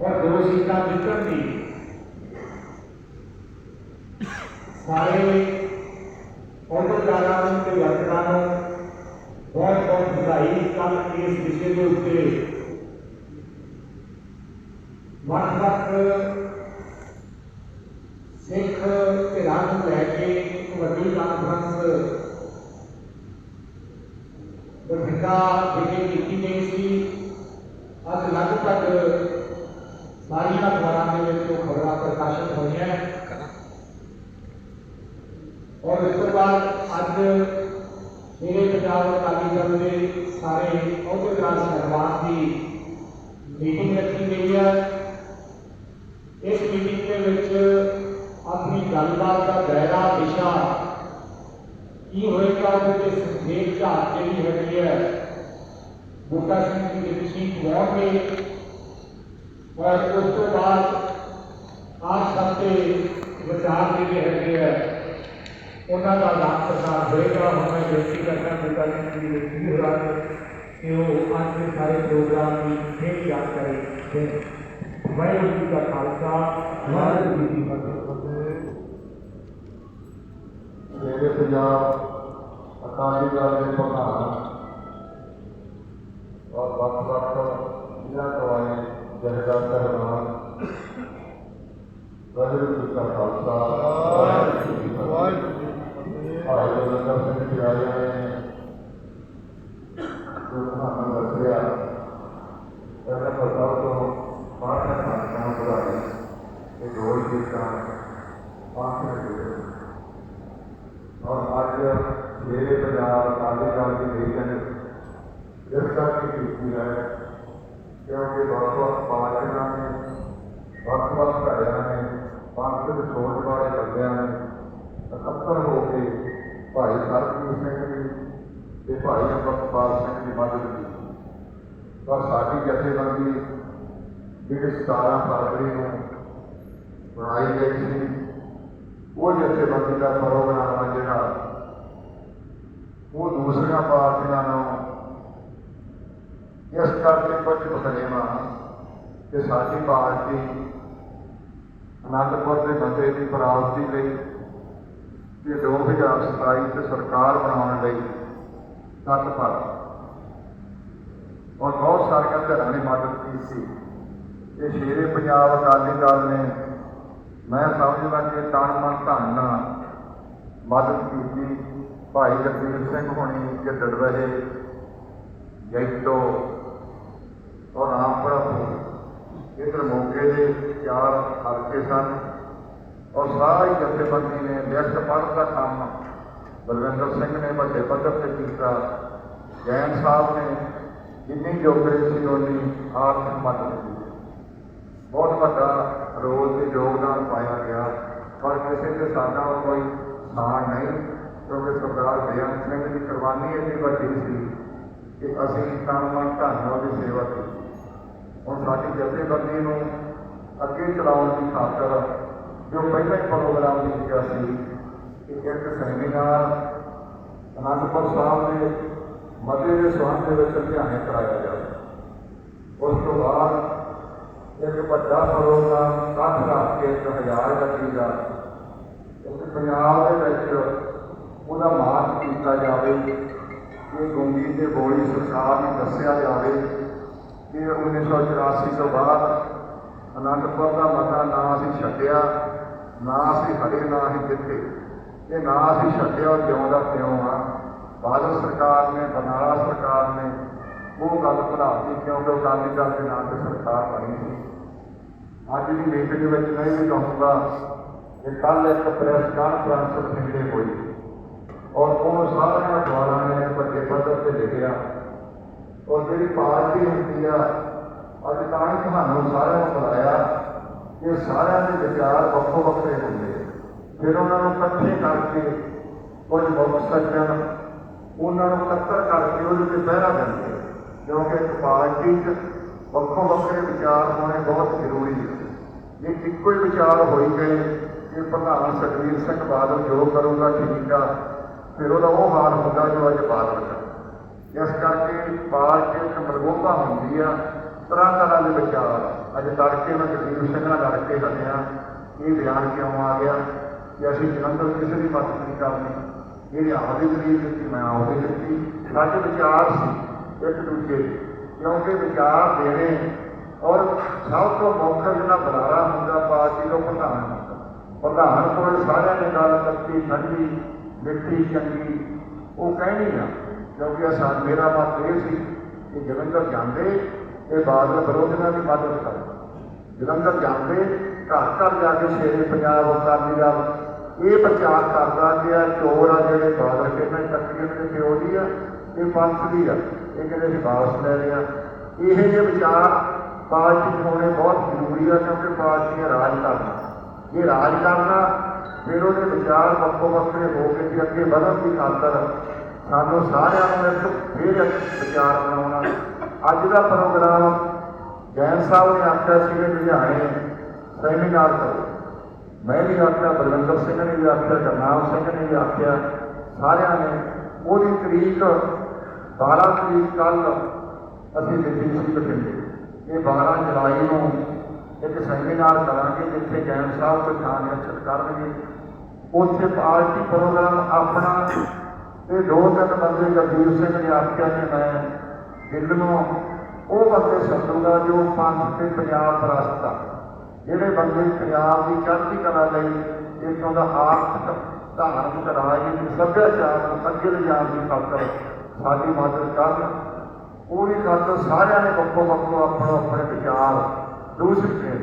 ਔਰ ਦੋ ਸੀਟਾਂ ਜਿੱਤਣ ਦੀ ਸਾਰੇ ਅਹੁਦੇਦਾਰਾਂ ਨੂੰ ਤੇ ਵਰਕਰਾਂ ਨੂੰ ਬਹੁਤ ਬਹੁਤ ਵਧਾਈ ਕੱਲ ਇਸ ਵਿਸ਼ੇ ਦੇ ਉੱਤੇ ਵੱਖ ਵੱਖ ਸਿੱਖ ਧਿਰਾਂ ਨੂੰ ਲੈ ਕੇ ਇੱਕ ਵੱਡੀ ਕਾਨਫਰੰਸ ਬਠਿੰਡਾ ਵਿਖੇ ਕੀਤੀ ਗਈ ਸੀ ਅੱਜ ਲਗਭਗ ਸਾਰੀਆਂ ਅਖਬਾਰਾਂ ਦੇ ਵਿੱਚ ਉਹ ਖਬਰਾਂ ਪ੍ਰਕਾਸ਼ਿਤ ਹੋਈਆਂ ਔਰ ਇਸ ਤੋਂ ਬਾਅਦ ਅੱਜ ਮੇਰੇ ਪੰਜਾਬ ਅਕਾਲੀ ਦਲ ਦੇ ਸਾਰੇ ਅਹੁਦੇਦਾਰ ਸਹਿਬਾਨ ਦੀ ਮੀਟਿੰਗ ਰੱਖੀ ਗਈ ਹੈ ਇਸ ਮੀਟਿੰਗ ਦੇ ਵਿੱਚ ਆਪਣੀ ਗੱਲਬਾਤ ਦਾ ਦਾਇਰਾ ਵਿਸ਼ਾ ਕੀ ਹੋਏਗਾ ਉਹਦੇ ਤੇ ਸੰਖੇਪ ਝਾਕ ਜਿਹੜੀ ਹੈਗੀ ਹੈ ਬੂਟਾ ਸਿੰਘ ਜੀ ਦੇ ਤੁਸੀਂ ਕਰਾਉਣਗੇ ਔਰ ਉਸ ਤੋਂ ਬਾਅਦ ਆਪ ਸਭ ਦੇ ਵਿਚਾਰ ਜਿਹੜੇ ਹੈਗੇ ਹੈ ਉਹਨਾਂ ਦਾ ਆਦਾਨ ਪ੍ਰਦਾਨ ਹੋਏਗਾ ਹੁਣ ਮੈਂ ਬੇਨਤੀ ਕਰਦਾ ਬੂਟਾ ਸਿੰਘ ਜੀ ਦੇ ਜੀ ਹੋਰਾਂ ਨੂੰ ਕਿ ਉਹ ਅੱਜ ਦੇ ਸਾਰੇ ਪ੍ਰੋਗਰਾਮ ਦੀ ਫੇਰ ਯਾਦ ਕਰੇ ਤੇ ਵਾਹਿਗੁਰੂ ਜੀ ਦਾ ਖਾਲਸਾ ਵਾਹਿਗੁਰੂ ਜੀ ਕੀ ਫਤਿਹ ਮੇਰੇ ਪੰਜਾਬ ਅਕਾਲੀ ਦਲ ਦੇ ਪ੍ਰਧਾਨ ਔਰ ਵੱਖ ਵੱਖ ਜ਼ਿਲ੍ਹਾ ਦਵਾਈ ਜਹਦਾਰ ਸਹਿਬਾਨ ਵਾਹਿਗੁਰੂ ਜੀ ਕਾ ਖਾਲਸਾ ਵਾਹਿਗੁਰੂ ਜੀ ਕੀ ਫਤਿਹ ਭਾਈ ਬਲਵੰਤ ਸਿੰਘ ਜੀ ਆਏ ਨੇ ਜੋ ਤੁਹਾਨੂੰ ਦੱਸਿਆ ਪਹਿਲਾਂ ਪ੍ਰਤਾਪ ਤੋਂ ਬਾਹਰ ਦਾ ਖਾਲਸਾ ਵਧਾਈ ਇਹ ਦੋ ਹੀ ਚੀਜ਼ਾਂ ਪਾਸ ਰਹੇ ਔਰ ਅੱਜ ਮੇਰੇ ਪੰਜਾਬ ਅਕਾਲੀ ਦਲ ਦੀ ਮੀਟਿੰਗ ਇਸ ਕਰਕੇ ਕੀਤੀ ਹੈ ਕਿਉਂਕਿ ਵੱਖ-ਵੱਖ ਪਾਰਟੀਆਂ ਨੇ ਵੱਖ-ਵੱਖ ਧੜਿਆਂ ਨੇ ਪੰਥ ਦੇ ਸੋਚ ਨੇ ਇਕੱਤਰ ਹੋ ਕੇ ਭਾਈ ਸਰਬਜੀਤ ਸਿੰਘ ਜੀ ਤੇ ਭਾਈ ਅੰਮ੍ਰਿਤਪਾਲ ਸਿੰਘ ਦੀ ਮਦਦ ਕੀਤੀ। ਪਰ ਸਾਡੀ ਜਥੇਬੰਦੀ ਜਿਹੜੀ 17 ਫਰਵਰੀ ਨੂੰ ਬਣਾਈ ਗਈ ਸੀ, ਉਹ ਜਥੇਬੰਦੀ ਦਾ ਪ੍ਰੋਗਰਾਮ ਹੈ ਜਿਹੜਾ, ਉਹ ਦੂਸਰੀਆਂ ਪਾਰਟੀਆਂ ਨੂੰ ਇਸ ਕਰਕੇ ਕੁਝ ਬਦਲੇਵਾ ਕਿ ਸਾਡੀ ਪਾਰਟੀ ਅਨੰਦਪੁਰ ਦੇ ਬੰਦੇ ਦੀ ਪ੍ਰਾਪਤੀ ਲਈ ਤੇ 2027 ਚ ਸਰਕਾਰ ਬਣਾਉਣ ਲਈ ਤਤਪਰ ਔਰ ਬਹੁਤ ਸਾਰੀਆਂ ਧਿਰਾਂ ਨੇ ਮਦਦ ਕੀਤੀ। ਸੀ ਇਹ ਸ਼ੇਰੇ ਪੰਜਾਬ ਅਕਾਲੀ ਦਲ ਨੇ ਮੈਂ ਸਮਝਦਾ ਕਿ ਤਨ ਮਨ ਧਨ ਨਾਲ ਮਦਦ ਕੀਤੀ। ਭਾਈ ਜਗਦੀਪ ਸਿੰਘ ਹੋਣੀ ਝੱਡੜ ਰਹੇ। ਜੈਤੋ ਔਰ ਰਾਮਪੁਰਾ ਇਧਰ ਮੋਗੇ ਦੇ ਚਾਰ ਹਲਕੇ ਸਨ ਔਰ ਸਾਰੀ ਜਥੇਬੰਦੀ ਨੇ ਲਿਖਤ ਪੜ੍ਹਨ ਦਾ ਕੰਮ ਬਲਵਿੰਦਰ ਸਿੰਘ ਨੇ ਵੱਡੇ ਪੱਧਰ ਤੇ ਕੀਤਾ ਜੈਨ ਸਾਹਿਬ ਨੇ ਜਿੰਨੀ ਜੋਗਰੇ ਸੀ ਉਨੀ ਆਰਥਿਕ ਮਦਦ ਕੀਤੀ ਬਹੁਤ ਵੱਡਾ ਰੋਲ ਤੇ ਯੋਗਦਾਨ ਪਾਇਆ ਗਿਆ ਪਰ ਕਿਸੇ ਦੇ ਸਾਡਾ ਕੋਈ ਸਾਣ ਨਹੀਂ ਕਿਉਂਕਿ ਸਰਦਾਰ ਬੇਅੰਤ ਸਿੰਘ ਦੀ ਕੁਰਬਾਨੀ ਇੰਨੀ ਵੱਡੀ ਸੀ ਕਿ ਅਸੀਂ ਤਨ ਮਨ ਧਨ ਨਾਲ ਉਹਦੀ ਸੇਵਾ ਕੀਤੀ ਹੁਣ ਸਾਡੀ ਜਥੇਬੰਦੀ ਨੂੰ ਅੱਗੇ ਚਲਾਉਣ ਦੀ ਖਾਤਰ ਜੋ ਪਹਿਲਾਂ ਹੀ ਪ੍ਰੋਗਰਾਮ ਲਿਖਿਆ ਸੀ ਕਿ ਇੱਕ ਸੈਮੀਨਾਰ ਅਨੰਦਪੁਰ ਸਾਹਿਬ ਦੇ ਮਤੇ ਦੇ ਸੰਬੰਧ ਦੇ ਵਿੱਚ ਲੁਧਿਆਣੇ ਕਰਾਇਆ ਜਾਵੇ। ਉਸ ਤੋਂ ਬਾਅਦ ਇੱਕ ਵੱਡਾ ਪ੍ਰੋਗਰਾਮ ਕੱਠ ਰੱਖ ਕੇ ਇੱਕ ਹਜ਼ਾਰ ਗੱਡੀ ਦਾ ਉਸ ਪੰਜਾਬ ਦੇ ਵਿੱਚ ਉਹਦਾ ਮਾਰਕ ਕੀਤਾ ਜਾਵੇ, ਇਹ ਗੁੰਗੀ ਤੇ ਬੋਲੀ ਸਰਕਾਰ ਨੂੰ ਦੱਸਿਆ ਜਾਵੇ ਕਿ 1984 ਤੋਂ ਬਾਅਦ ਅਨੰਦਪੁਰ ਦਾ ਮਤਾ ਨਾ ਅਸੀਂ ਛੱਡਿਆ, ਨਾ ਅਸੀਂ ਹੜੇ ਨਾ ਅਸੀਂ ਜਿੱਤੇ। ਇਹ ਨਾ ਅਸੀਂ ਛੱਡਿਆ ਉਹ ਜਿਉਂ ਦਾ ਤਿਉਂ ਆ। ਬਾਦਲ ਸਰਕਾਰ ਨੇ, ਬਰਨਾਲਾ ਸਰਕਾਰ ਨੇ ਉਹ ਗੱਲ ਭੁਲਾਤੀ ਕਿਉਂਕਿ ਅਕਾਲੀ ਦਲ ਦੇ ਨਾਂ ਤੇ ਸਰਕਾਰ ਬਣੀ ਸੀ। ਅੱਜ ਦੀ ਮੀਟਿੰਗ ਵਿੱਚ ਮੈਂ ਵੀ ਕਹੂੰਗਾ ਕਿ ਕੱਲ ਇੱਕ ਪ੍ਰੈਸ ਕਾਨਫਰੰਸ ਬਠਿੰਡੇ ਹੋਈ। ਔਰ ਉਹ ਸਾਰਿਆਂ ਅਖਬਾਰਾਂ ਨੇ ਵੱਡੇ ਪੱਧਰ ਤੇ ਲਿਖਿਆ। ਔਰ ਜਿਹੜੀ ਪਾਰਟੀ ਹੁੰਦੀ ਆ, ਅੱਜ ਤਾਂ ਹੀ ਤੁਹਾਨੂੰ ਸਾਰਿਆਂ ਨੂੰ ਬੁਲਾਇਆ ਕਿ ਸਾਰਿਆਂ ਦੇ ਵਿਚਾਰ ਵੱਖੋ ਵੱਖਰੇ ਹੁੰਦੇ ਫਿਰ ਉਹਨਾਂ ਨੂੰ ਇਕੱਠੇ ਕਰਕੇ ਕੁਝ ਮੁੱਖ ਸੱਜਣ, ਉਹਨਾਂ ਨੂੰ ਇਕੱਤਰ ਕਰਕੇ ਉਹਦੇ ਤੇ ਪਹਿਰਾ ਦਿੰਦੇ ਕਿਉਂਕਿ ਇੱਕ ਪਾਰਟੀ 'ਚ ਵੱਖੋ ਵੱਖਰੇ ਵਿਚਾਰ ਹੋਣੇ ਬਹੁਤ ਜ਼ਰੂਰੀ ਹੈ ਜੇ ਇੱਕੋ ਹੀ ਵਿਚਾਰ ਹੋਈ ਗਏ ਕਿ ਪ੍ਰਧਾਨ ਸੁਖਬੀਰ ਸਿੰਘ ਬਾਦਲ ਜੋ ਕਰੂਗਾ ਠੀਕ ਆ, ਫਿਰ ਉਹਦਾ ਉਹ ਹਾਲ ਹੁੰਦਾ ਜੋ ਅੱਜ ਬਾਦਲ ਦਾ ਇਸ ਕਰਕੇ ਪਾਰਟੀ ਇੱਕ ਮਰਗੋਤਾ ਹੁੰਦੀ ਆ, ਤਰ੍ਹਾਂ ਤਰ੍ਹਾਂ ਦੇ ਵਿਚਾਰ। ਅੱਜ ਤੜਕੇ ਮੈਂ ਜਗਦੀਪ ਸਿੰਘ ਨਾਲ ਲੜ ਕੇ ਹਟਿਆ ਇਹ ਬਿਆਨ ਕਿਉਂ ਆ ਗਿਆ? ਕਿ ਅਸੀਂ ਜਲੰਧਰ ਕਿਸੇ ਦੀ ਮਦਦ ਨਹੀਂ ਕਰਨੀ, ਇਹ ਆਪਦੀ ਗਰੀਬ ਦਿੱਤੀ ਮੈਂ ਆਪਦੇ ਦਿੱਤੀ ਸਾਡੇ ਵਿਚਾਰ ਸੀ ਇੱਕ ਦੂਜੇ ਕਿਉਂਕਿ ਵਿਚਾਰ ਦੇਣੇ ਔਰ ਸਭ ਤੋਂ ਮੁੱਖ ਜਿਹੜਾ ਬੁਲਾਰਾ ਹੁੰਦਾ, ਪਾਰਟੀ ਦਾ ਪ੍ਰਧਾਨ ਹੁੰਦਾ। ਪ੍ਰਧਾਨ ਕੋਲ ਸਾਰਿਆਂ ਨੇ ਗੱਲ ਕੀਤੀ ਠੰਡੀ, ਮਿੱਠੀ, ਚੰਗੀ, ਉਹ ਕਹਿਣੀ ਆ। ਕਿਉਂਕਿ ਅਸਾਂ ਮੇਰਾ ਮਤ ਇਹ ਸੀ ਕਿ ਜਲੰਧਰ ਜਾਂਦੇ ਇਹ ਬਾਦਲ ਵਿਰੋਧੀਆਂ ਦੀ ਮਦਦ ਕਰ। ਜਲੰਧਰ ਜਾਂਦੇ, ਘਰ ਘਰ ਜਾ ਕੇ ਸ਼ੇਰੇ ਪੰਜਾਬ ਅਕਾਲੀ ਦਲ ਇਹ ਪ੍ਰਚਾਰ ਕਰਦਾ ਕਿ ਆ ਚੋਰ ਆ ਜਿਹੜੇ ਬਾਦਲ ਕਹਿੰਦੇ ਤਕਰੀਰ ਦੇ ਪਿਓ ਦੀ ਆ ਇਹ ਪੰਥ ਆ। ਇਹ ਕਹਿੰਦੇ ਅਸੀਂ ਵਾਪਸ ਲੈ ਲਿਆ ਆ। ਇਹ ਜਿਹੇ ਵਿਚਾਰ ਪਾਰਟੀ ਹੋਣੇ ਬਹੁਤ ਜ਼ਰੂਰੀ ਆ ਕਿਉਂਕਿ ਪਾਰਟੀ ਨੇ ਰਾਜ ਕਰਨਾ। ਇਹ ਰਾਜ ਕਰਨਾ ਫਿਰ ਉਹਦੇ ਵਿਚਾਰ ਵੱਖੋ ਵੱਖਰੇ ਹੋ ਕੇ ਤੇ ਅੱਗੇ ਵਧਣ ਦੀ ਖਾਤਰ ਸਾਨੂੰ ਸਾਰਿਆਂ ਨੂੰ ਇੱਕ ਫਿਰ ਵਿਚਾਰ ਬਣਾਉਣਾ। ਅੱਜ ਦਾ ਪ੍ਰੋਗਰਾਮ ਜੈਨ ਸਾਹਿਬ ਨੇ ਆਖਿਆ ਸੀ ਕਿ ਲੁਧਿਆਣੇ ਸੈਮੀਨਾਰ ਕਰੋ। ਮੈਂ ਵੀ ਆਖਿਆ, ਬਲਵਿੰਦਰ ਸਿੰਘ ਨੇ ਵੀ ਆਖਿਆ ਕਰਨਾਮ ਸਿੰਘ ਨੇ ਵੀ ਆਖਿਆ। ਸਾਰਿਆਂ ਨੇ ਉਹਦੀ ਤਰੀਕ 12 ਤਰੀਕ ਕੱਲ ਅਸੀਂ ਦਿੱਤੀ ਸੀ ਬਠਿੰਡੇ। ਇਹ 12 ਜੁਲਾਈ ਨੂੰ ਇੱਕ ਸੈਮੀਨਾਰ ਕਰਾਂਗੇ ਜਿੱਥੇ ਜੈਨ ਸਾਹਿਬ ਕੋਈ ਥਾਂ ਕਰਨਗੇ। ਉੱਥੇ ਪਾਰਟੀ ਪ੍ਰੋਗਰਾਮ ਆਪਣਾ ਤੇ ਦੋ ਤਿੰਨ ਬੰਦੇ ਜਗਦੀਪ ਸਿੰਘ ਨੇ ਆਖਿਆ ਕਿ ਮੈਂ ਦਿੱਲੀੋਂ, ਉਹ ਬੰਦੇ ਸੱਦੂਗਾ ਜੋ ਪੰਥ ਤੇ ਪੰਜਾਬ ਪ੍ਰਸਤ ਆ। ਜਿਹੜੇ ਬੰਦੇ ਪੰਜਾਬ ਦੀ ਚੜ੍ਹਦੀ ਕਲਾ ਲਈ ਇੱਥੋਂ ਦਾ ਆਰਥਿਕ ਧਾਰਮਿਕ ਰਾਜਨੀਤਿਕ ਸੱਭਿਆਚਾਰ ਨੂੰ ਅੱਗੇ ਲਿਜਾਣ ਦੀ ਖਾਤਰ ਸਾਡੀ ਮਦਦ ਕਰਨ ਉਹਦੀ ਖਾਤਰ ਸਾਰਿਆਂ ਨੇ ਵੱਖੋ ਵੱਖੋ ਆਪਣੋ ਆਪਣੇ ਵਿਚਾਰ ਦੂਸਰੇ ਨੇ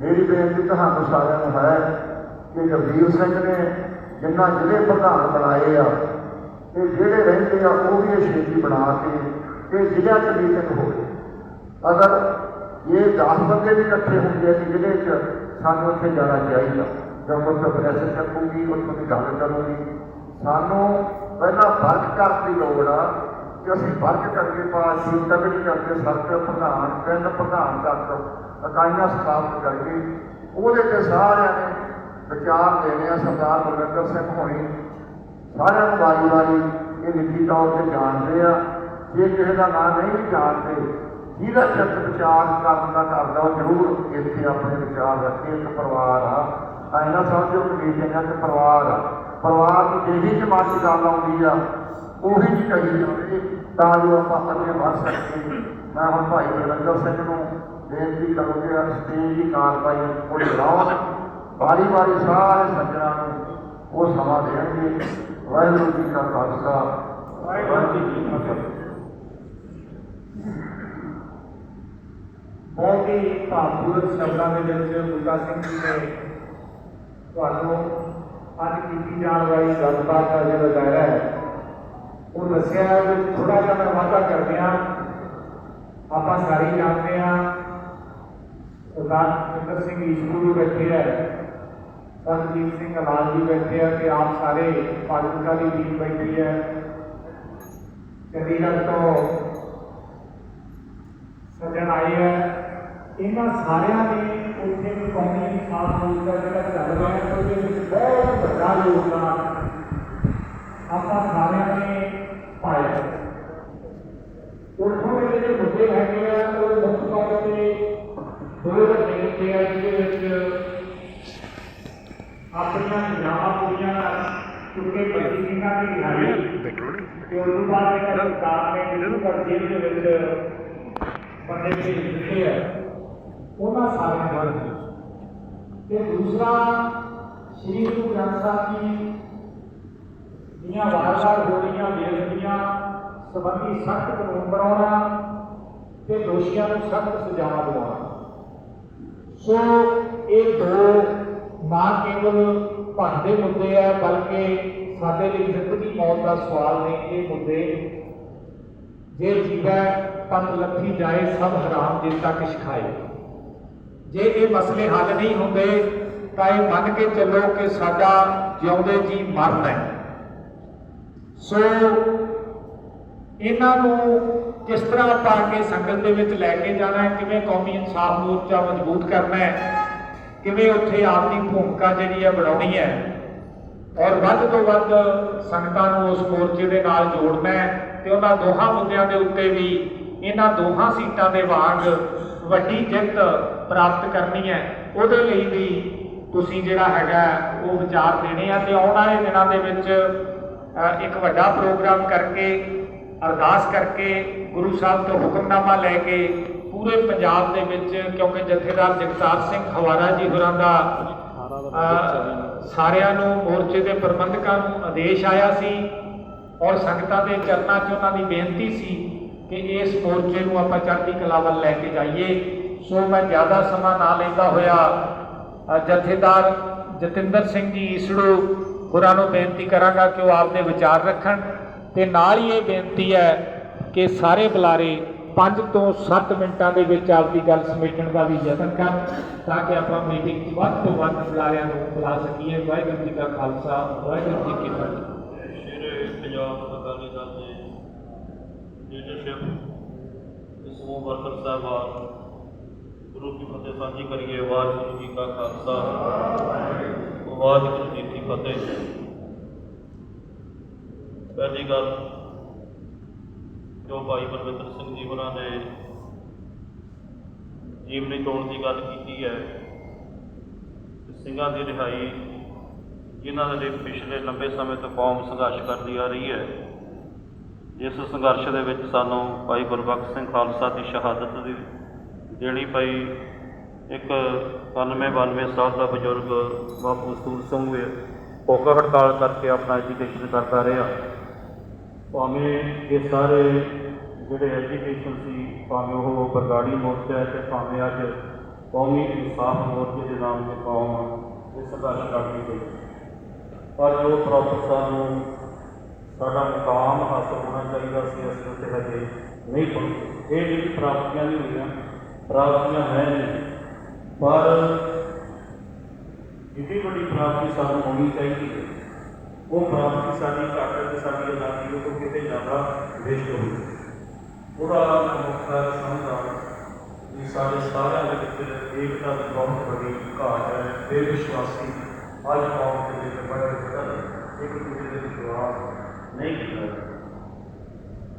ਮੇਰੀ ਬੇਨਤੀ ਤੁਹਾਨੂੰ ਸਾਰਿਆਂ ਨੂੰ ਹੈ ਕਿ ਜਗਦੀਪ ਸਿੰਘ ਨੇ ਜਿੰਨਾ ਜ਼ਿਲ੍ਹੇ ਪ੍ਰਧਾਨ ਬਣਾਏ ਆ, ਤੇ ਜਿਹੜੇ ਰਹਿੰਦੇ ਆ, ਉਹ ਵੀ ਇਹ ਛੇਤੀ ਬਣਾ ਕੇ ਤੇ ਜ਼ਿਲ੍ਹਾ ਚ ਮੀਟਿੰਗ ਹੋਵੇ। ਅਗਰ ਇਹ 10 ਬੰਦੇ ਵੀ ਇਕੱਠੇ ਹੁੰਦੇ ਆ ਜ਼ਿਲ੍ਹੇ ਚ ਸਾਨੂੰ ਉੱਥੇ ਜਾਣਾ ਚਾਹੀਦਾ ਜਦੋਂ ਉੱਥੇ ਪ੍ਰੈਸ ਚੱਕੂਗੀ, ਉੱਥੋਂ ਦੀ ਗੱਲ ਕਰੂਗੀ, ਸਾਨੂੰ ਪਹਿਲਾਂ ਫ਼ਰਕ ਕਰਨ ਦੀ ਲੋੜ ਆ ਕਿ ਅਸੀਂ ਫ਼ਰਕ ਕਰਕੇ ਪਾਰਟੀ ਤਗੜੀ ਕਰਕੇ ਸਰਕਲ ਪ੍ਰਧਾਨ, ਪਿੰਡ ਪ੍ਰਧਾਨ ਤੱਕ ਇਕਾਈਆਂ ਸਥਾਪਿਤ ਕਰਕੇ ਉਹਦੇ ਤੇ ਸਾਰਿਆਂ ਨੇ ਵਿਚਾਰ ਦੇਣੇ ਆ ਸਰਦਾਰ ਬਲਵਿੰਦਰ ਸਿੰਘ ਹੋਣੀ। ਸਾਰਿਆਂ ਨੂੰ ਵਾਰੀ ਵਾਰੀ ਇਹ ਲਿਖੀ ਤੌਰ ਤੇ ਜਾਣਦੇ ਆ। ਜੇ ਕਿਸੇ ਦਾ ਨਾਂ ਨਹੀਂ ਵੀ ਜਾਣਦੇ, ਜਿਹਦਾ ਚਿੱਤ ਵਿਚਾਰ ਕਰਨ ਦਾ ਕਰਦਾ, ਉਹ ਜ਼ਰੂਰ ਇੱਥੇ ਆਪਣੇ ਵਿਚਾਰ ਰੱਖੇ, ਇੱਕ ਪਰਿਵਾਰ ਆ। ਤਾਂ ਇਹਨਾਂ ਸਮਝੋ ਕਿ ਮੀਟਿੰਗਾਂ ਪਰਿਵਾਰ ਆ। ਪਰਿਵਾਰ ਨੂੰ ਜਿਹੀ ਜਮਾਤ ਦੀ ਗੱਲ ਆਉਂਦੀ ਆ, ਉਹੀ ਜੀ ਕਹੀ ਜਾਵੇ, ਤਾਂ ਜੋ ਆਪਾਂ ਅੱਗੇ ਵਧ ਸਕੀਏ। ਮੈਂ ਹੁਣ ਭਾਈ ਬਲਵਿੰਦਰ ਸਿੰਘ ਨੂੰ ਬੇਨਤੀ ਕਰੂੰਗਾ, ਸਟੇਜ ਦੀ ਕਾਰਵਾਈ ਉਹ ਚਲਾਉਣ ਵਾਰੀ ਵਾਰੀ ਸਾਰੇ ਸੱਜਣਾਂ ਨੂੰ ਉਹ ਸਮਾਂ ਦੇਣਗੇ ਵਾਹਿਗੁਰੂ ਜੀ ਕਾ ਖਾਲਸਾ ਵਾਹਿਗੁਰੂ ਜੀ ਕੀ ਫਤਿਹ ਬਹੁਤ ਹੀ ਭਾਵਪੂਰਕ ਸ਼ਬਦਾਂ ਦੇ ਵਿੱਚ ਬੁੱਢਾ ਸਿੰਘ ਜੀ ਨੇ ਤੁਹਾਨੂੰ ਅੱਜ ਕੀਤੀ ਜਾਣ ਵਾਲੀ ਗੱਲਬਾਤ ਦਾ ਜਿਹੜਾ ਦਾਇਰਾ ਹੈ, ਉਹ ਦੱਸਿਆ ਹੈ ਵੀ ਥੋੜਾ ਜਿਹਾ ਮੈਂ ਵਾਅਦਾ ਕਰਦੇ ਹਾਂ। ਆਪਾਂ ਸਾਰੇ ਹੀ ਜਾਣਦੇ ਹਾਂ। ਸਰਦਾਰ ਜਿੰਦਰ ਸਿੰਘ ਈਸ਼ਵੂ ਵੀ ਬੈਠੇ ਹੈ। ਸਰਜੀਤ ਸਿੰਘ ਅਲਾਲ ਜੀ ਬੈਠੇ ਆ ਤੇ ਆਪ ਸਾਰੇ ਭਾਜਪਾ ਦੀ ਟੀਮ ਬੈਠੀ ਹੈ। ਚੰਡੀਗੜ੍ਹ ਤੋਂ ਸੱਜਣ ਆਏ ਹੈ ਇਹਨਾਂ ਸਾਰਿਆਂ ਨੇ ਉੱਥੇ ਕੌਮੀ ਇਨਸਾਫ ਮੋਰਚਾ ਦਾ ਜਿਹੜਾ ਚੱਲ ਰਿਹਾ ਹੈ, ਉਹਦੇ ਵਿੱਚ ਬਹੁਤ ਵੱਡਾ ਯੋਗਦਾਨ ਆਪਾਂ ਸਾਰਿਆਂ ਨੇ ਪਾਇਆ। ਉੱਥੋਂ ਦੇ ਜਿਹੜੇ ਮੁੱਦੇ ਹੈਗੇ ਆ, ਉਹ ਮੁੱਖ ਤੌਰ ਤੇ ਦੋ ਵੱਡੇ ਮੁੱਦੇ ਆ, ਜਿਹਦੇ ਵਿੱਚ ਆਪਣੀਆਂ ਸਜ਼ਾਵਾਂ ਪੂਰੀਆਂ ਕਰ ਚੁੱਕੇ ਬੱਤੀ ਸਿੰਘਾਂ ਦੀ ਰਿਹਾਈ ਤੇ ਉਸ ਤੋਂ ਬਾਅਦ ਜਿਹੜਾ ਸਰਕਾਰ ਨੇ ਡਿਬਰੂਗੜ੍ਹ ਜੇਲ੍ਹ ਦੇ ਵਿੱਚ ਬੰਦੇ ਭੇਜ ਦਿੱਤੇ ਆ ਉਹਨਾਂ ਸਾਰਿਆਂ ਬਾਰੇ ਤੇ ਦੂਸਰਾ ਸ੍ਰੀ ਗੁਰੂ ਗ੍ਰੰਥ ਸਾਹਿਬ ਜੀ ਦੀਆਂ ਵਾਰ-ਵਾਰ ਹੋ ਰਹੀਆਂ ਬੇਅਦਬੀਆਂ ਸੰਬੰਧੀ ਸਖਤ ਕਾਨੂੰਨ ਬਣਾਉਣਾ ਤੇ ਦੋਸ਼ੀਆਂ ਨੂੰ ਸਖਤ ਸਜ਼ਾਵਾਂ ਦਿਵਾਉਣਾ। ਸੋ ਇਹ ਦੋ ਨਾ ਕੇਵਲ ਭਾਂਡੇ ਮੁੱਦੇ ਆ, ਬਲਕਿ ਸਾਡੇ ਲਈ ਜ਼ਿੰਦਗੀ ਮੌਤ ਦਾ ਸਵਾਲ ਨੇ ਇਹ ਮੁੱਦੇ। ਜੇ ਜੀਵੈ ਤਨ ਲੱਥੀ ਜਾਏ, ਸਭ ਹਰਾਮ ਜੇ ਤੱਕ ਖਾਏ। ਜੇ ਇਹ ਮਸਲੇ ਹੱਲ ਨਹੀਂ ਹੁੰਦੇ, ਤਾਂ ਇਹ ਮੰਨ ਕੇ ਚੱਲੋ ਕਿ ਸਾਡਾ ਜਿਉਂਦੇ ਜੀ ਮਰਨਾ ਹੈ। ਸੋ ਇਹਨਾਂ ਨੂੰ ਕਿਸ ਤਰ੍ਹਾਂ ਪਾ ਕੇ ਸੰਗਤ ਦੇ ਵਿੱਚ ਲੈ ਕੇ ਜਾਣਾ ਹੈ? ਕਿਵੇਂ ਕੌਮੀ ਇਨਸਾਫ ਮੋਰਚਾ ਮਜ਼ਬੂਤ ਕਰਨਾ ਹੈ? ਕਿਵੇਂ ਉੱਥੇ ਆਪਣੀ ਭੂਮਿਕਾ ਜਿਹੜੀ ਹੈ ਬਣਾਉਣੀ ਹੈ। ਔਰ ਵੱਧ ਤੋਂ ਵੱਧ ਸੰਗਤਾਂ ਨੂੰ ਉਸ ਮੋਰਚੇ ਦੇ ਨਾਲ ਜੋੜਨਾ ਹੈ ਤੇ ਉਹਨਾਂ ਦੋਹਾਂ ਮੁੱਦਿਆਂ ਦੇ ਉੱਤੇ ਵੀ ਇਹਨਾਂ ਦੋਹਾਂ ਸੀਟਾਂ ਦੇ ਵਾਂਗ ਵੱਡੀ ਜਿੱਤ ਪ੍ਰਾਪਤ ਕਰਨੀ ਹੈ। ਉਹਦੇ ਲਈ ਵੀ ਤੁਸੀਂ ਜਿਹੜਾ ਹੈਗਾ ਉਹ ਵਿਚਾਰ ਦੇਣੇ ਆ ਤੇ ਆਉਣ ਵਾਲੇ ਦਿਨਾਂ ਦੇ ਵਿੱਚ ਇੱਕ ਵੱਡਾ ਪ੍ਰੋਗਰਾਮ ਕਰਕੇ ਅਰਦਾਸ ਕਰਕੇ ਗੁਰੂ ਸਾਹਿਬ ਤੋਂ ਹੁਕਮਨਾਮਾ ਲੈ ਕੇ ਪੂਰੇ ਪੰਜਾਬ ਦੇ ਵਿੱਚ, ਕਿਉਂਕਿ ਜਥੇਦਾਰ ਜਗਤਾਰ ਸਿੰਘ ਹਵਾਰਾ ਜੀ ਹੋਰਾਂ ਦਾ ਸਾਰਿਆਂ ਨੂੰ ਮੋਰਚੇ ਦੇ ਪ੍ਰਬੰਧਕਾਂ ਨੂੰ ਆਦੇਸ਼ ਆਇਆ ਸੀ ਔਰ ਸੰਗਤਾਂ ਦੇ ਚਰਨਾਂ 'ਚ ਉਹਨਾਂ ਦੀ ਬੇਨਤੀ ਸੀ ਕਿ ਇਸ ਮੋਰਚੇ ਨੂੰ ਆਪਾਂ ਚੜ੍ਹਦੀ ਕਲਾ ਵੱਲ ਲੈ ਕੇ ਜਾਈਏ। ਸੋ ਮੈਂ ਜ਼ਿਆਦਾ ਸਮਾਂ ਨਾ ਲੈਂਦਾ ਹੋਇਆ ਜਥੇਦਾਰ ਜਤਿੰਦਰ ਸਿੰਘ ਜੀ ਈਸੜੂ ਹੋਰਾਂ ਨੂੰ ਬੇਨਤੀ ਕਰਾਂਗਾ ਕਿ ਉਹ ਆਪਦੇ ਵਿਚਾਰ ਰੱਖਣ ਤੇ ਨਾਲ ਹੀ ਇਹ ਬੇਨਤੀ ਹੈ ਕਿ ਸਾਰੇ ਬੁਲਾਰੇ 5 ਤੋਂ 7 ਮਿੰਟਾਂ ਦੇ ਵਿੱਚ ਆਪਦੀ ਗੱਲ ਸਮੇਟਣ ਦਾ ਵੀ ਯਤਨ ਕਰਨ ਤਾਂ ਕਿ ਆਪਾਂ ਮੀਟਿੰਗ 'ਚ ਵੱਧ ਤੋਂ ਵੱਧ ਬੁਲਾਰਿਆਂ ਨੂੰ ਬੁਲਾ ਸਕੀਏ। ਵਾਹਿਗੁਰੂ ਜੀ ਕਾ ਖਾਲਸਾ, ਵਾਹਿਗੁਰੂ ਜੀ ਕੀ ਫਤਿਹ। ਸ਼ੇਰੇ ਪੰਜਾਬ ਅਕਾਲੀ ਦਲ ਦੇ ਲੀਡਰਸ਼ਿਪ ਤੇ ਸਮੂਹ ਵਰਕਰ ਸਾਹਿਬਾਨ, ਗੁਰੂ ਕੀ ਫਤਿਹ ਸਾਂਝੀ ਕਰੀਏ। ਵਾਹਿਗੁਰੂ ਜੀ ਕਾ ਖਾਲਸਾ, ਵਾਹਿਗੁਰੂ ਜੀ ਕੀ ਫਤਿਹ। ਪਹਿਲੀ ਗੱਲ ਜੋ ਭਾਈ ਬਲਵਿੰਦਰ ਸਿੰਘ ਜੀ ਹੋਰਾਂ ਨੇ ਜੀਵਨੀ ਤੋੜਨ ਦੀ ਗੱਲ ਕੀਤੀ ਹੈ ਸਿੰਘਾਂ ਦੀ ਰਿਹਾਈ ਜਿਨ੍ਹਾਂ ਦੇ ਲਈ ਪਿਛਲੇ ਲੰਬੇ ਸਮੇਂ ਤੋਂ ਕੌਮ ਸੰਘਰਸ਼ ਕਰਦੀ ਆ ਰਹੀ ਹੈ ਇਸ ਸੰਘਰਸ਼ ਦੇ ਵਿੱਚ ਸਾਨੂੰ ਭਾਈ ਗੁਰਬਖਸ਼ ਸਿੰਘ ਖਾਲਸਾ ਦੀ ਸ਼ਹਾਦਤ ਦੀ ਜਿਹੜੀ ਪਈ। ਇੱਕ 91 92 ਸਾਲ ਦਾ ਬਜ਼ੁਰਗ ਬਾਪੂ ਸੂਰ ਸਿੰਘ ਵੀ ਭੁੱਖ ਹੜਤਾਲ ਕਰਕੇ ਆਪਣਾ ਐਜੂਕੇਸ਼ਨ ਕਰਦਾ ਰਿਹਾ। ਭਾਵੇਂ ਇਹ ਸਾਰੇ ਜਿਹੜੇ ਐਜੂਕੇਸ਼ਨ ਸੀ, ਭਾਵੇਂ ਉਹ ਬਰਗਾੜੀ ਮੋਰਚਾ ਹੈ ਤੇ ਭਾਵੇਂ ਅੱਜ ਕੌਮੀ ਇਨਸਾਫ ਮੋਰਚੇ ਦੇ ਨਾਮ ਤੇ ਕੌਮ ਇਹ ਸੰਘਰਸ਼ ਕਰਦੀ ਗਈ ਪਰ ਜੋ ਪ੍ਰੋਫੈਸਰ ਨੂੰ ਸਾਡਾ ਮੁਕਾਮ ਹਾਸਲ ਹੋਣਾ ਚਾਹੀਦਾ ਸੀ, ਅਸੀਂ ਉੱਥੇ ਹਜੇ ਨਹੀਂ ਪਹੁੰਚੇ। ਇਹ ਜਿਹੜੀ ਪ੍ਰਾਪਤੀਆਂ ਨਹੀਂ ਹੋਈਆਂ, ਪ੍ਰਾਪਤੀਆਂ ਹੈ ਨਹੀਂ। ਪਰ ਜਿੱਡੀ ਵੱਡੀ ਪ੍ਰਾਪਤੀ ਸਾਨੂੰ ਹੋਣੀ ਚਾਹੀਦੀ ਹੈ, ਉਹ ਪ੍ਰਾਪਤੀ ਸਾਡੀ ਘੱਟ ਤੇ ਸਾਡੀ ਆਜ਼ਾਦੀ ਤੋਂ ਕਿਤੇ ਜ਼ਿਆਦਾ ਵੇਸਟ ਹੋਈ ਉਹਦਾ ਮੁੱਖ ਸਮਝਦਾ ਵੀ ਸਾਡੇ ਸਾਰਿਆਂ ਦੇ ਵਿੱਚ ਏਕਤਾ ਦੀ ਬਹੁਤ ਵੱਡੀ ਘਾਟ ਹੈ ਬੇਵਿਸ਼ਵਾਸੀ ਅੱਜ ਕੌਮ ਦੇ ਵਿੱਚ ਬੜੇ ਬੜੇ ਇੱਕ ਦੂਜੇ ਦੇ ਵਿਸ਼ਵਾਸ ਨਹੀਂ ਕੀਤਾ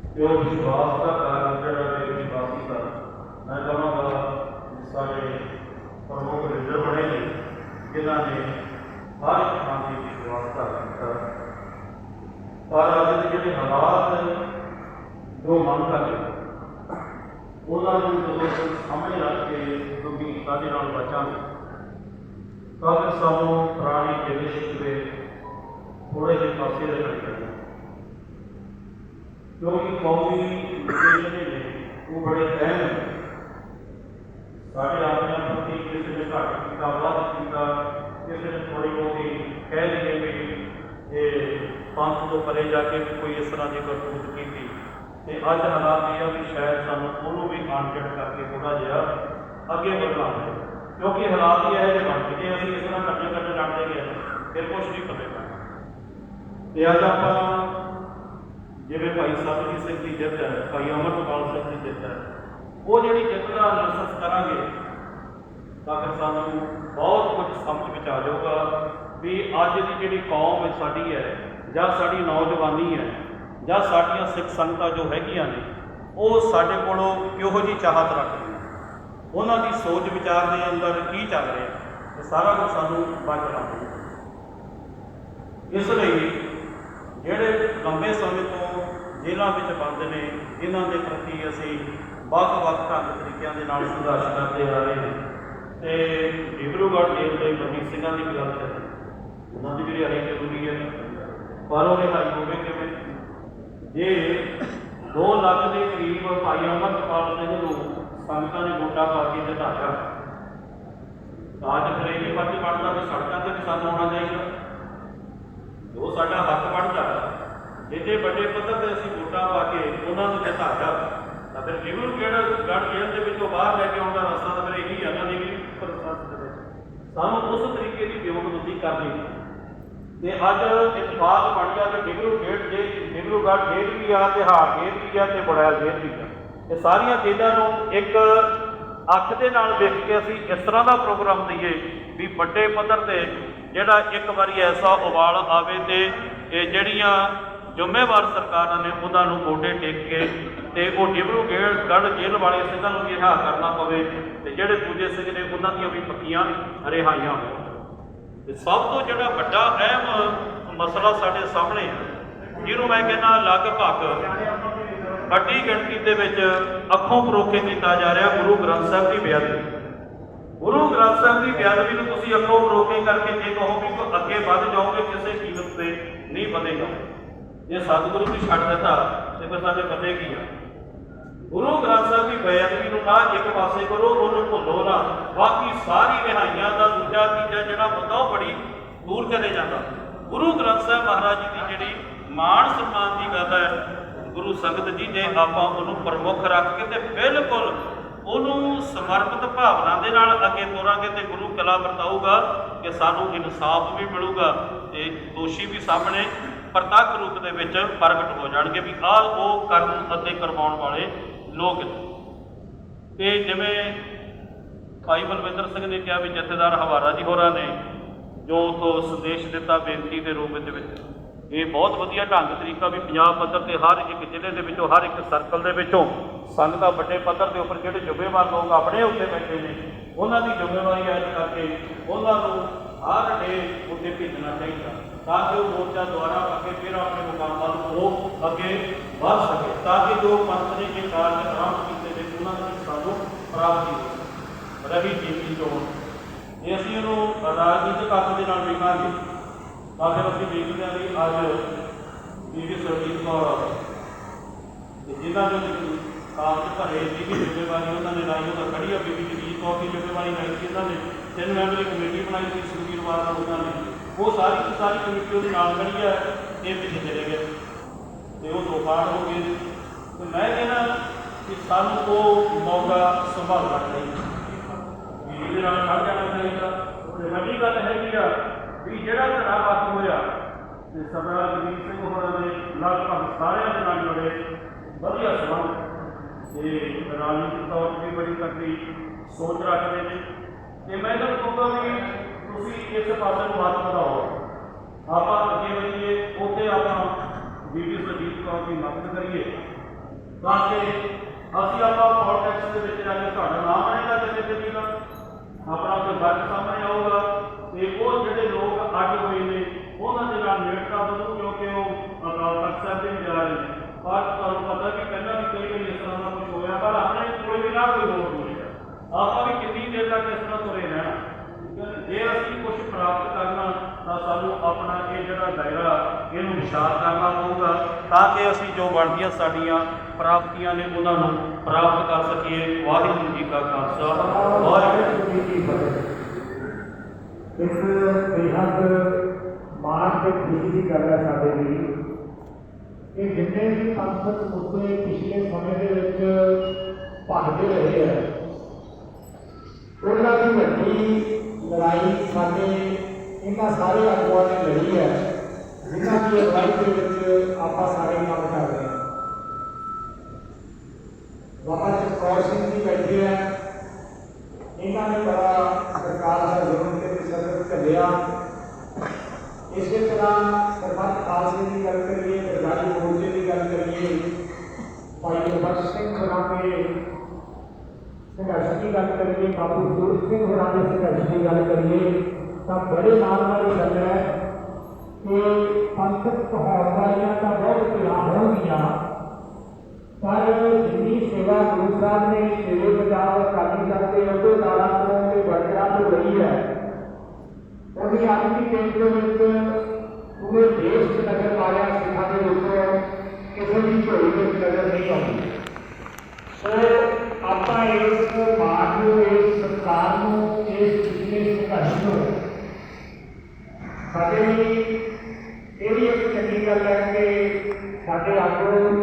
ਤੇ ਉਹ ਵਿਸ਼ਵਾਸ ਦਾ ਕਾਰਨ ਜਿਹੜਾ ਬੇਵਿਸ਼ਵਾਸੀ ਦਾ ਮੈਂ ਕਹਾਂਗਾ ਵੀ ਸਾਡੇ ਪ੍ਰਮੁੱਖ ਲੀਡਰ ਬਣੇ ਨੇ ਜਿਨ੍ਹਾਂ ਨੇ ਹਰ ਇੱਕ ਥਾਂ ਤੇ ਵਿਸ਼ਵਾਸ ਦਾ ਕੀਤਾ ਪਰ ਅੱਜ ਦੇ ਜਿਹੜੇ ਹਾਲਾਤ ਜੋ ਮੰਗ ਕਰਦੇ ਉਹਨਾਂ ਨੂੰ ਜਦੋਂ ਅਸੀਂ ਸਾਹਮਣੇ ਰੱਖ ਕੇ ਕਿਉਂਕਿ ਸਾਡੇ ਨਾਲ ਬਚਾਂਗੇ ਤਾਂ ਫਿਰ ਸਾਨੂੰ ਪੁਰਾਣੀ ਜਿਹੜੇ ਸ਼ਿਕਵੇ ਥੋੜੇ ਜਿਹੇ ਪਾਸੇ ਰੱਖਣੇ ਚਾਹੀਦੇ ਕਿਉਂਕਿ ਕੌਮੀ ਮੁੱਦੇ ਜਿਹੜੇ ਨੇ ਉਹ ਬੜੇ ਅਹਿਮ ਨੇ ਸਾਡੇ ਆਪਣਿਆਂ ਪ੍ਰਤੀ ਕਿਸੇ ਨੇ ਘੱਟ ਕੀਤਾ ਵੱਧ ਕੀਤਾ ਕਿਸੇ ਨੇ ਥੋੜੀ ਬਹੁਤੀ ਕਹਿ ਲਈਏ ਵੀ ਇਹ ਪੰਥ ਤੋਂ ਪਰੇ ਜਾ ਕੇ ਵੀ ਕੋਈ ਇਸ ਤਰ੍ਹਾਂ ਦੀ ਕਰਤੂਤ ਕੀਤੀ। ਤੇ ਅੱਜ ਹਾਲਾਤ ਇਹ ਆ ਵੀ ਸ਼ਾਇਦ ਸਾਨੂੰ ਉਹਨੂੰ ਵੀ ਕਾਂਟੈਕਟ ਕਰਕੇ ਥੋੜਾ ਜਿਹਾ ਅੱਗੇ ਵਧਣਾ ਹੈ ਕਿਉਂਕਿ ਹਾਲਾਤ ਇਹ ਇਹੋ ਜਿਹੇ ਬਣ ਜੇ ਅਸੀਂ ਇਸ ਤਰ੍ਹਾਂ ਕੱਟੇ ਕੱਟੇ ਲੜਦੇ ਗਏ, ਫਿਰ ਕੁਝ ਨਹੀਂ ਪਤਾ ਤੇ ਅੱਜ ਆਪਾਂ ਜਿਵੇਂ ਭਾਈ ਸਾਹਿਬ ਸਿੰਘ ਦੀ ਜਿੱਤ ਹੈ, ਭਾਈ ਅਮਰਪਾਲ ਸਿੰਘ ਦੀ ਜਿੱਤ ਹੈ, ਉਹ ਜਿਹੜੀ ਜਿੱਤ ਦਾ ਅਨਸਸ ਕਰਾਂਗੇ, ਤਾਂ ਫਿਰ ਸਾਨੂੰ ਬਹੁਤ ਕੁਝ ਸਮਝ ਵਿੱਚ ਆ ਜਾਊਗਾ ਵੀ ਅੱਜ ਦੀ ਜਿਹੜੀ ਕੌਮ ਸਾਡੀ ਹੈ ਜਾਂ ਸਾਡੀ ਨੌਜਵਾਨੀ ਹੈ, ਜਾਂ ਸਾਡੀਆਂ ਸਿੱਖ ਸੰਗਤਾਂ ਜੋ ਹੈਗੀਆਂ ਨੇ, ਉਹ ਸਾਡੇ ਕੋਲੋਂ ਕਿਹੋ ਜੀ ਚਾਹਤ ਰੱਖਦੀਆਂ ਉਹਨਾਂ ਦੀ ਸੋਚ ਵਿਚਾਰ ਦੇ ਅੰਦਰ ਕੀ ਚੱਲ ਰਿਹਾ ਇਹ ਸਾਰਾ ਕੁਝ ਸਾਨੂੰ ਬਾਝਣਾ ਪਊਗਾ ਇਸ ਲਈ ਜਿਹੜੇ ਲੰਬੇ ਸਮੇਂ ਤੋਂ ਜੇਲ੍ਹਾਂ ਵਿੱਚ ਬੰਦ ਨੇ, ਇਹਨਾਂ ਦੇ ਪ੍ਰਤੀ ਅਸੀਂ ਵੱਖ-ਵੱਖ ਢੰਗ ਤਰੀਕਿਆਂ ਦੇ ਨਾਲ ਸੰਘਰਸ਼ ਕਰਦੇ ਆ ਰਹੇ ਹਾਂ। ਤੇ ਡਿਬਰੂਗੜ੍ਹ ਜੇਲ੍ਹ ਦੇ ਬੰਦੀ ਸਿੰਘਾਂ ਦੀ ਵੀ ਗੱਲ ਕਰੀਏ, ਉਹਨਾਂ ਦੀ ਜਿਹੜੀ ਰਿਹਾਈ ਜ਼ਰੂਰੀ ਹੈ ਪਰ ਉਹ ਰਿਹਾਈ ਹੋਵੇ ਕਿਵੇਂ? ਜੇ 2 ਲੱਖ ਦੇ ਕਰੀਬ ਭਾਈ ਅਮਰਪਾਲ ਸਿੰਘ ਨੂੰ ਸੰਗਤਾਂ ਨੇ ਵੋਟਾਂ ਪਾ ਕੇ ਜਿਤਾਇਆ ਤਾਂ ਅੱਜ ਇਹ ਵੀ ਫਰਜ਼ ਬਣਦਾ ਸੜਕਾਂ ਤੇ ਵੀ ਸਾਨੂੰ ਚਾਹੀਦਾ। ਜੋ ਸਾਡਾ ਹੱਕ ਬਣਦਾ ਜਿੱਥੇ ਵੱਡੇ ਪੱਧਰ ਤੇ ਅਸੀਂ ਵੋਟਾਂ ਪਾ ਕੇ ਉਹਨਾਂ ਨੂੰ ਜਿਤਾਇਆ ਤਾਂ ਫਿਰ ਜਿਵੇਂ ਕਿਹੜਾ ਗੜ ਜੇਲ੍ਹ ਦੇ ਵਿੱਚੋਂ ਬਾਹਰ ਲੈ ਕੇ ਆਉਂਦਾ ਰਸਤਾ ਤਾਂ ਫਿਰ ਇਹੀ ਆ ਨਾ ਦੀ ਪ੍ਰੋਸੈਸ ਦੇ ਵਿੱਚ ਸਾਨੂੰ ਉਸ ਤਰੀਕੇ ਦੀ ਵਿਉਂਤਬੰਦੀ ਕਰਨੀ ਤੇ ਅੱਜ ਇਤਫਾਕ ਬਣ ਗਿਆ ਕਿ ਡਿਗਰੂ ਗੇਟ ਜੇ ਡਿਗਰੂਗੜ੍ਹ ਜੇਲ੍ਹ ਵੀ ਆ ਤੇ ਹਾਰ ਜੇਲ੍ਹ ਵੀ ਆ ਤੇ ਬੜੈਲ ਜੇਲ੍ਹ ਵੀ ਆ। ਇਹ ਸਾਰੀਆਂ ਜੇਲ੍ਹਾਂ ਨੂੰ ਇੱਕ ਅੱਖ ਦੇ ਨਾਲ ਵੇਖ ਕੇ ਅਸੀਂ ਇਸ ਤਰ੍ਹਾਂ ਦਾ ਪ੍ਰੋਗਰਾਮ ਦਈਏ ਵੀ ਵੱਡੇ ਪੱਧਰ ਤੇ ਜਿਹੜਾ ਇੱਕ ਵਾਰੀ ਐਸਾ ਉਬਾਲ ਆਵੇ ਤੇ ਇਹ ਜਿਹੜੀਆਂ ਜ਼ਿੰਮੇਵਾਰ ਸਰਕਾਰਾਂ ਨੇ ਉਹਨਾਂ ਨੂੰ ਮੋਢੇ ਟੇਕ ਕੇ ਤੇ ਉਹ ਡਿਬਰੂਗੜ੍ਹ ਗੜ੍ਹ ਜੇਲ੍ਹ ਵਾਲੇ ਸਿੰਘਾਂ ਨੂੰ ਵੀ ਰਿਹਾ ਕਰਨਾ ਪਵੇ ਤੇ ਜਿਹੜੇ ਦੂਜੇ ਸਿੰਘ ਨੇ ਉਹਨਾਂ ਦੀਆਂ ਵੀ ਪੱਕੀਆਂ ਰਿਹਾਈਆਂ ਹੋਣ। ਸਭ ਤੋਂ ਜਿਹੜਾ ਵੱਡਾ ਅਹਿਮ ਮਸਲਾ ਸਾਡੇ ਸਾਹਮਣੇ ਹੈ ਜਿਹਨੂੰ ਮੈਂ ਕਹਿੰਦਾ ਲਗਭਗ ਵੱਡੀ ਗਿਣਤੀ ਦੇ ਵਿੱਚ ਅੱਖੋਂ ਪਰੋਖੇ ਕੀਤਾ ਜਾ ਰਿਹਾ ਗੁਰੂ ਗ੍ਰੰਥ ਸਾਹਿਬ ਦੀ ਬੇਅਦਬੀ। ਗੁਰੂ ਗ੍ਰੰਥ ਸਾਹਿਬ ਦੀ ਬੇਅਦਬੀ ਨੂੰ ਤੁਸੀਂ ਅੱਖੋਂ ਪਰੋਖੇ ਕਰਕੇ ਜੇ ਕਹੋ ਵੀ ਕੋਈ ਅੱਗੇ ਵੱਧ ਜਾਓਗੇ, ਕਿਸੇ ਕੀਮਤ ਤੇ ਨਹੀਂ ਵਧੇਗਾ। ਜੇ ਸਤਿਗੁਰੂ ਵੀ ਛੱਡ ਦਿੱਤਾ, ਤੇ ਫਿਰ ਸਾਡੇ ਬੰਦੇ ਕੀ ਆ? ਗੁਰੂ ਗ੍ਰੰਥ ਸਾਹਿਬ ਦੀ ਬੇਅਦਬੀ ਨੂੰ ਨਾ ਇੱਕ ਪਾਸੇ ਕਰੋ, ਉਹਨੂੰ ਭੁੱਲੋ ਨਾ। ਬਾਕੀ ਸਾਰੀ ਰਿਹਾਈਆਂ ਦਾ ਦੂਜਾ ਤੀਜਾ ਜਿਹੜਾ ਮੁੱਦਾ ਉਹ ਬੜੀ ਦੂਰ ਚਲੇ ਜਾਂਦਾ। ਗੁਰੂ ਗ੍ਰੰਥ ਸਾਹਿਬ ਮਹਾਰਾਜ ਜੀ ਦੀ ਜਿਹੜੀ ਮਾਣ ਸਨਮਾਨ ਦੀ ਗੱਲ ਹੈ, ਗੁਰੂ ਸੰਗਤ ਜੀ ਜੇ ਆਪਾਂ ਉਹਨੂੰ ਪ੍ਰਮੁੱਖ ਰੱਖ ਕੇ ਤੇ ਬਿਲਕੁਲ ਉਹਨੂੰ ਸਮਰਪਿਤ ਭਾਵਨਾ ਦੇ ਨਾਲ ਅੱਗੇ ਤੋਰਾਂਗੇ ਤੇ ਗੁਰੂ ਕਲਾ ਵਰਤਾਊਗਾ ਕਿ ਸਾਨੂੰ ਇਨਸਾਫ ਵੀ ਮਿਲੂਗਾ ਤੇ ਦੋਸ਼ੀ ਵੀ ਸਾਹਮਣੇ ਪ੍ਰਤੱਖ ਰੂਪ ਦੇ ਵਿੱਚ ਪ੍ਰਗਟ ਹੋ ਜਾਣਗੇ ਵੀ ਆਹ ਉਹ ਕਰਨ ਅਤੇ ਕਰਵਾਉਣ ਵਾਲੇ ਲੋਕ ਨੇ। ਤੇ ਜਿਵੇਂ ਭਾਈ ਬਲਵਿੰਦਰ ਸਿੰਘ ਨੇ ਕਿਹਾ ਵੀ ਜਥੇਦਾਰ ਹਵਾਰਾ ਜੀ ਹੋਰਾਂ ਨੇ, ਜੋ ਤੋਂ ਸੰਦੇਸ਼ ਦਿੱਤਾ ਬੇਨਤੀ ਦੇ ਰੂਪ ਦੇ ਵਿੱਚ, ਇਹ ਬਹੁਤ ਵਧੀਆ ਢੰਗ ਤਰੀਕਾ ਵੀ ਪੰਜਾਬ ਪੱਧਰ ਤੇ ਹਰ ਇੱਕ ਜ਼ਿਲ੍ਹੇ ਦੇ ਵਿੱਚੋਂ, ਹਰ ਇੱਕ ਸਰਕਲ ਦੇ ਵਿੱਚੋਂ ਸੰਗਤਾਂ ਵੱਡੇ ਪੱਧਰ ਦੇ ਉੱਪਰ ਜਿਹੜੇ ਜ਼ਿੰਮੇਵਾਰ ਲੋਕ ਆਪਣੇ ਉੱਤੇ ਬੈਠੇ ਨੇ, ਉਹਨਾਂ ਦੀ ਜ਼ਿੰਮੇਵਾਰੀ ਐਡ ਕਰਕੇ ਉਹਨਾਂ ਨੂੰ ਹਰ ਡੇ ਉੱਤੇ ਭੇਜਣਾ ਚਾਹੀਦਾ, ਤਾਂ ਕਿ ਉਹ ਮੋਰਚਾ ਦੁਆਰਾ ਅੱਗੇ ਫਿਰ ਆਪਣੇ ਮੁਕਾਮ ਨੂੰ ਉਹ ਅੱਗੇ ਵੱਧ ਸਕੇ ਤਾਂ ਕਿ ਜੋ ਪੰਥ ਨੇ ਇਹ ਕਾਰਜ ਆਰੰਭ ਕੀਤੇ ਨੇ ਉਹਨਾਂ ਦੀ ਸਾਨੂੰ ਪ੍ਰਾਪਤੀ ਹੋ ਸਕੇ ਰਹੀ ਜੀਵੀ ਚੋਣ। ਜੇ ਅਸੀਂ ਇਹਨੂੰ ਰਾਜਨੀਤਿਕ ਅੱਖ ਦੇ ਨਾਲ ਵੇਖਾਂਗੇ, ਤਾਂ ਫਿਰ ਅਸੀਂ ਦੇਖਦੇ ਹਾਂ ਵੀ ਅੱਜ ਬੀਬੀ ਸਰਜੀਤ ਕੌਰ ਤੇ ਜਿਨ੍ਹਾਂ ਨੇ ਕਾਗਜ਼ ਭਰੇ ਸੀ ਕਿ ਜ਼ਿੰਮੇਵਾਰੀ, ਉਹਨਾਂ ਨੇ ਲਾਈ ਉਹਦਾ ਖੜੀ ਆ ਬੀਬੀ ਜਗਜੀਤ ਕੌਰ ਦੀ ਜ਼ਿੰਮੇਵਾਰੀ ਲਾਈ ਸੀ। ਇਹਨਾਂ ਨੇ ਤਿੰਨ ਮੈਂਬਰੀ ਕਮੇਟੀ ਬਣਾਈ ਸੀ, ਸੁਖਬੀਰ ਬਾਦਲ ਉਹਨਾਂ ਨੇ। ਉਹ ਸਾਰੀ ਸਾਰੀ ਕਮੇਟੀ ਉਹਦੇ ਨਾਲ ਖੜੀ ਆ, ਇਹ ਪਿੱਛੇ ਚਲੇ ਗਏ। ਤੇ ਉਹ ਦੋ ਪਾਰਟ ਹੋ ਗਏ ਤੇ ਮੈਂ ਕਹਿੰਦਾ ਕਿ ਸਾਨੂੰ ਉਹ ਮੌਕਾ ਸੰਭਾਲਣਾ ਚਾਹੀਦਾ। ਵੀ ਇਹਦੇ ਨਾਲ ਖੜ ਜਾਣਾ ਚਾਹੀਦਾ। ਤੇ ਵੱਡੀ ਗੱਲ ਹੈਗੀ ਆ ਵੀ ਜਿਹੜਾ ਧੜਾ ਵੱਤ ਹੋਇਆ, ਤੇ ਸਰਦਾਰ ਜਗਜੀਤ ਸਿੰਘ ਹੋਰਾਂ ਦੇ, ਲਗਭਗ ਸਾਰਿਆਂ ਦੇ ਨਾਲ ਜੁੜੇ। ਵਧੀਆ ਸੰਬੰਧ। ਤੇ ਰਾਜਨੀਤਿਕ ਤੌਰ ਤੇ ਵੀ ਬੜੀ ਤਕੜੀ ਸੋਚ ਰੱਖਦੇ ਨੇ। ਤੇ ਮੈਂ ਤਾਂ ਕਹੂੰਗਾ ਵੀ ਤੁਸੀਂ ਇਸ ਪਾਸੇ ਨੂੰ ਹੱਥ ਵਧਾਓ। ਆਪਾਂ ਅੱਗੇ ਵਧੀਏ, ਉੱਥੇ ਆਪਾਂ ਬੀਬੀ ਸੁਰਜੀਤ ਕੌਰ ਦੀ ਮਦਦ ਕਰੀਏ ਤਾਂ ਕਿ ਅਸੀਂ ਆਪਾਂ ਪੋਲਿਟਿਕਸ ਦੇ ਵਿੱਚ ਜਾ ਕੇ ਤੁਹਾਡਾ ਨਾਮ ਆਏਗਾ ਤੇ ਤੇ ਦਾ ਆਪਣਾ ਕੋਈ ਵਰਗ ਸਾਹਮਣੇ ਆਊਗਾ ਤੇ ਉਹ ਜਿਹੜੇ ਲੋਕ ਅੱਡ ਹੋਏ ਨੇ ਉਹਨਾਂ ਦੇ ਨਾਲ ਨੇੜਤਾ ਵਧੂ ਕਿਉਂਕਿ ਉਹ ਅਕਾਲ ਤਖਤ ਸਾਹਿਬ ਦੇ ਵੀ ਜਾ ਰਹੇ ਨੇ ਪਰ ਤੁਹਾਨੂੰ ਪਤਾ ਕਿ ਪਹਿਲਾਂ ਵੀ ਕਈ ਵਾਰੀ ਇਸ ਤਰ੍ਹਾਂ ਦਾ ਕੁਝ ਹੋਇਆ ਪਰ ਆਪਣੇ ਕੋਈ ਵੀ ਨਾ ਕੋਈ ਹੋਰ ਹੋਏਗਾ ਆਪਾਂ ਵੀ ਕਿੰਨੀ ਦੇਰ ਤੱਕ ਇਸ ਤਰ੍ਹਾਂ ਤੁਰੇ ਰਹਿਣਾ ਠੀਕ ਹੈ? ਜੇ ਅਸੀਂ ਕੁਝ ਪ੍ਰਾਪਤ ਕਰਨਾ ਤਾਂ ਸਾਨੂੰ ਆਪਣਾ ਇਹ ਜਿਹੜਾ ਦਾਇਰਾ, ਇਹਨੂੰ ਵਿਸ਼ਾਲ ਕਰਨਾ ਪਊਗਾ ਤਾਂ ਕਿ ਅਸੀਂ ਜੋ ਬਣਦੀਆਂ ਸਾਡੀਆਂ ਪ੍ਰਾਪਤੀਆਂ ਨੇ ਉਹਨਾਂ ਨੂੰ ਪ੍ਰਾਪਤ ਕਰ ਸਕੀਏ। ਵਾਹਿਗੁਰੂ ਜੀ ਕਾ ਖਾਲਸਾ। ਵਾਹਿਗੁਰੂ ਜੀ ਕੀ ਫਤਿਹ। ਇਸ ਬੇਹੱਦ ਮਾਣ ਤੇ ਖੁਸ਼ੀ ਦੀ ਗੱਲ ਹੈ ਸਾਡੇ ਲਈ। ਕਿ ਜਿੰਨੇ ਵੀ ਪੰਥਕ ਮੁੱਦੇ ਪਿਛਲੇ ਸਮੇਂ ਦੇ ਵਿੱਚ ਭੱਜਦੇ ਰਹੇ ਹੈ ਉਹਨਾਂ ਦੀ ਵੱਡੀ ਲੜਾਈ ਸਾਡੇ ਇਹਨਾਂ ਸਾਰੇ ਆਗੂਆਂ ਨੇ ਲੜੀ ਹੈ ਜਿਨ੍ਹਾਂ ਦੀ ਅਗਵਾਈ ਦੇ ਵਿੱਚ ਆਪਾਂ ਸਾਰੇ ਕੰਮ ਕਰ ਰਹੇ ਹਾਂ ਬਾਬਾ ਚਕੌਰ ਸਿੰਘ ਜੀ ਬੈਠੇ ਹੈ ਇਹਨਾਂ ਨੇ ਬੜਾ ਸਰਕਾਰ ਦਾ ਜ਼ੁਲਮ ਤੇ ਤਸ਼ੱਦਦ ਝੱਲਿਆ ਇਸੇ ਤਰ੍ਹਾਂ ਸਰਬੱਤ ਖਾਲਸੇ ਦੀ ਗੱਲ ਕਰੀਏ ਗਰਦਾਰੀ ਮੋਰਚੇ ਦੀ ਗੱਲ ਕਰੀਏ ਭਾਈ ਗੁਰਬਖਸ਼ ਸਿੰਘ ਹੋਰਾਂ ਦੇ ਸੰਘਰਸ਼ ਦੀ ਗੱਲ ਕਰੀਏ ਬਾਬੂ ਸੂਰਜ ਸਿੰਘ ਹੋਰਾਂ ਦੇ ਸੰਘਰਸ਼ ਦੀ ਗੱਲ ਕਰੀਏ ਤਾਂ ਬੜੇ ਨਾਲ ਵਾਲੀ ਗੱਲ ਹੈ ਕਿ ਪੰਥਕ ਹੌਲਦਾਰੀਆਂ ਤਾਂ ਬਹੁਤ ਪਿਆਰ ਹੋਣਗੀਆਂ। ਪਰ ਜਿੰਨੀ ਸੇਵਾ ਗੁਰੂ ਸਾਹਿਬ ਨੇ ਸੇਵੇ ਪੰਜਾਬ ਅਕਾਲੀ ਦਲ ਦੇ ਅਹੁਦੇਦਾਰਾਂ ਤੋਂ ਤੇ ਵਰਕਰਾਂ ਤੋਂ ਲਈ ਹੈ। ਉਹਦੀ ਅੱਜ ਦੀ ਵਿੱਚ ਪੂਰੇ ਦੇਸ਼ 'ਚ ਨਜ਼ਰ ਮਾਰਿਆ ਸਿੱਖਾਂ ਦੇ ਵਿੱਚੋਂ ਕਿਸੇ ਦੀ ਝੋਲੀ ਵਿੱਚ ਨਜ਼ਰ ਨਹੀਂ ਆਉਂਦੀ ਸੋ ਆਪਾਂ ਇਸ ਮਾਨ ਨੂੰ, ਇਸ ਸਰਕਾਰ ਨੂੰ, ਇਸ ਪਿਛਲੇ ਸੰਘਰਸ਼ ਨੂੰ ਸਾਡੇ ਲਈ ਇਹ ਵੀ ਇੱਕ ਚੰਗੀ ਗੱਲ ਹੈ ਕਿ ਸਾਡੇ ਆਗੂ